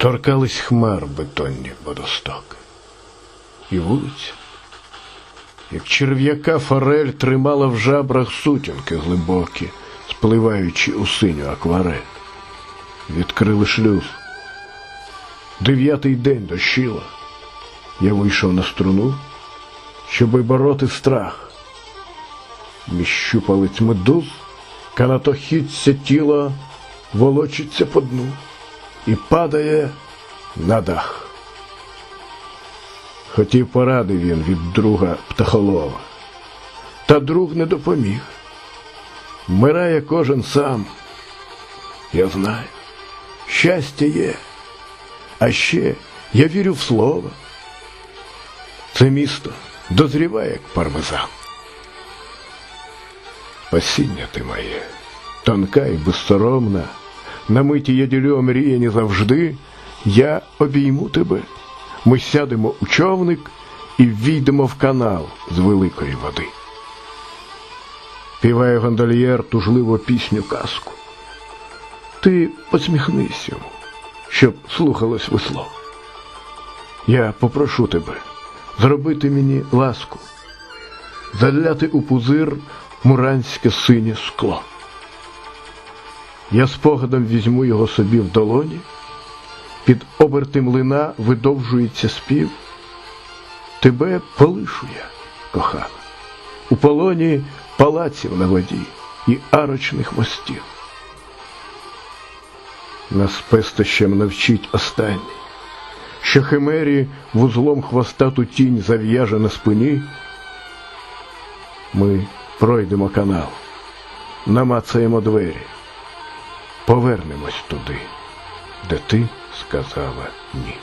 торкались хмар бетонні водостоки. І вулиця, як черв'яка форель тримала в жабрах сутінки глибокі, спливаючи у синю акварель. Відкрили шлюз. Дев'ятий день дощило. Я вийшов на струну, щоби бороти страх. Між щупалець медуз, канатохідця тіла волочиться по дну і падає на дах. Хотів поради він від друга птахолова, та друг не допоміг. Вмирає кожен сам. Я знаю, щастя є, а ще я вірю в слово. Це місто дозріває, як пармезан. Спасіння ти моє, тонка і безсоромна, на миті я ділю омріяні завжди, я обійму тебе, ми сядемо у човник і війдемо в канал з великої води. Піває гондольєр тужливо пісню казку. Ти посміхнись йому, щоб слухалось весло. Я попрошу тебе зробити мені ласку, заляти у пузир муранське синє скло. Я спогадом візьму його собі в долоні, під оберти млина видовжується спів. Тебе полишу я, кохана, у полоні палаців на воді і арочних мостів. Нас пестощем навчить останній, що химері вузлом хвостату тінь зав'яже на спині. Ми пройдемо канал, намацаємо двері, повернемось туди, де ти сказала ні.